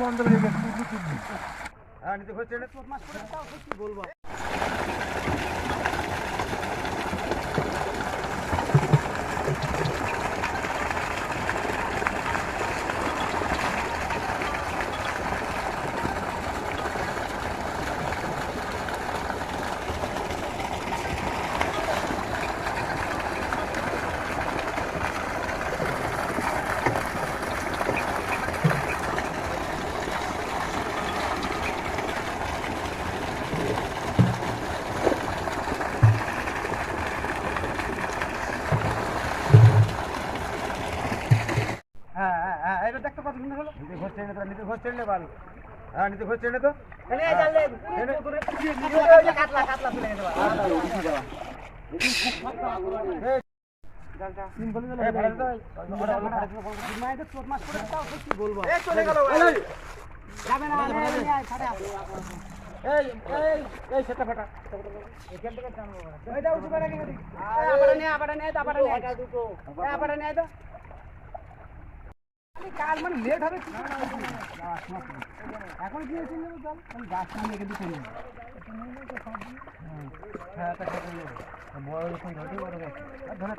বন্ধ হয়ে গেছে হ্যাঁ নিতে হচ্ছে মাছ করে তাও কি বলব হ্যাঁ এটা দেখতে কত সুন্দর হলো? নিতে হচ্ছে না তোরা নিতে হচ্ছে না ভালো হ্যাঁ নিতে হচ্ছে না তো। দুটো আপাটা নে তো। কাল মানে লেট হবে এখন কি হয়েছিল জল আমি গাছ না লেগে দিতে হ্যাঁ বড় যখন ধরতে বড় ধরে